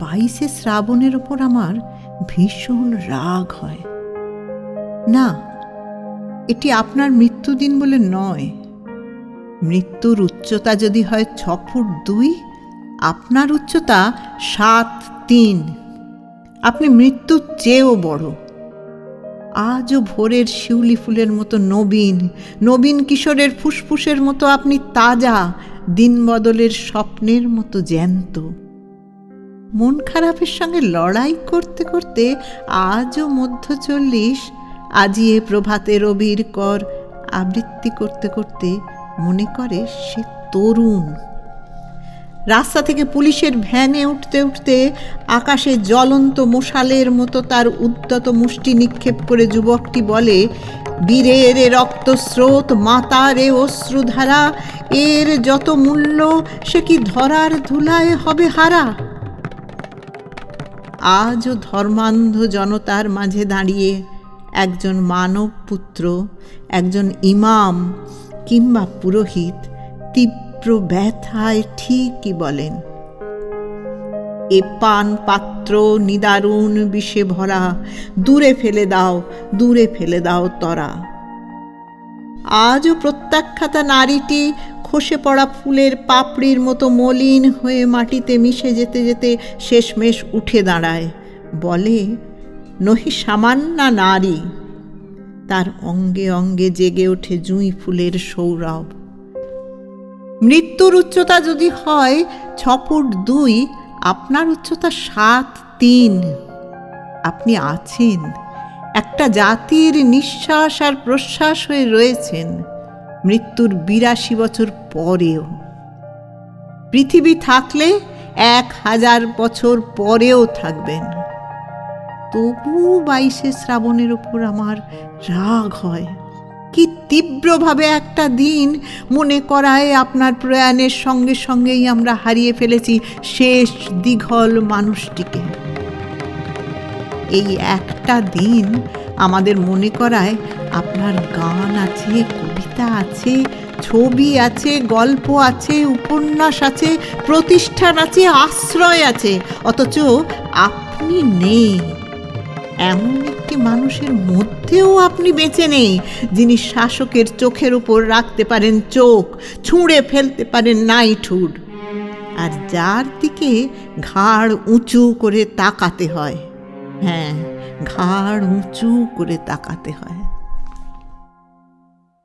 বাইশে শ্রাবণের ওপর আমার ভীষণ রাগ হয়। না, এটি আপনার মৃত্যুদিন বলে নয়। মৃত্যুর উচ্চতা যদি হয় ছ ফুট দুই, আপনার উচ্চতা সাত তিন। আপনি মৃত্যুর চেয়েও বড়। আজও ভোরের শিউলি ফুলের মতো নবীন নবীন কিশোরের ফুসফুসের মতো আপনি তাজা, দিন বদলের স্বপ্নের মতো জ্যান্ত। মন খারাপের সঙ্গে লড়াই করতে করতে আজও মধ্য চল্লিশ আজিয়ে প্রভাতে রবির কর আবৃত্তি করতে করতে মনে করে সে তরুণ। রাস্তা থেকে পুলিশের ভ্যানে উঠতে উঠতে আকাশে জ্বলন্ত মশালের মতো তার উদ্যত মুষ্টি নিক্ষেপ করে যুবকটি বলে, বীরের এ রক্তস্রোত, মাতার এ অশ্রুধারা, এর যত মূল্য সে কি ধরার ধুলায় হবে হারা? আজও ধর্মান্ধ জনতার মাঝে দাঁড়িয়ে একজন মানব পুত্র, একজন ইমাম কিংবা পুরোহিত তীব্র ব্যথায় ঠিকই বলেন। এ পান পাত্র নিদারুণ বিষে ভরা, দূরে ফেলে দাও, দূরে ফেলে দাও তরা। আজও প্রত্যাখ্যাতা নারীটি খসে পড়া ফুলের পাপড়ির মতো মলিন হয়ে মাটিতে মিশে যেতে যেতে শেষমেশ উঠে দাঁড়ায়। বলে, নহি সামান্যা নারী তার অঙ্গে অঙ্গে জেগে ওঠে জুঁই ফুলের সৌরভ। মৃত্যুর উচ্চতা যদি হয়, ছ ফুট দুই, আপনার উচ্চতা সাত তিন। আপনি আছেন। একটা জাতির নিঃশ্বাস আর প্রশ্বাস হয়ে রয়েছেন। মৃত্যুর বিরাশি বছর পরেও। পৃথিবী থাকলে এক হাজার বছর পরেও থাকবেন। তবু বাইশে শ্রাবণের ওপর আমার রাগ হয়। কি তীব্রভাবে একটা দিন মনে করায় আপনার প্রয়াণের সঙ্গে সঙ্গেই আমরা হারিয়ে ফেলেছি শেষ দীঘল মানুষটিকে। এই একটা দিন আমাদের মনে করায় আপনার গান আছে, কবিতা আছে, ছবি আছে, গল্প আছে, উপন্যাস আছে, প্রতিষ্ঠান আছে, আশ্রয় আছে। অথচ আপনি নেই। এমন একটি মানুষের মধ্যেও আপনি বেঁচে নেই, যিনি শাসকের চোখের উপর রাখতে পারেন চোখ, ছুঁড়ে ফেলতে পারেন নাইঠুর আর যার দিকে ঘাড় উঁচু করে তাকাতে হয়। হ্যাঁ ঘাড় উঁচু করে তাকাতে হয়।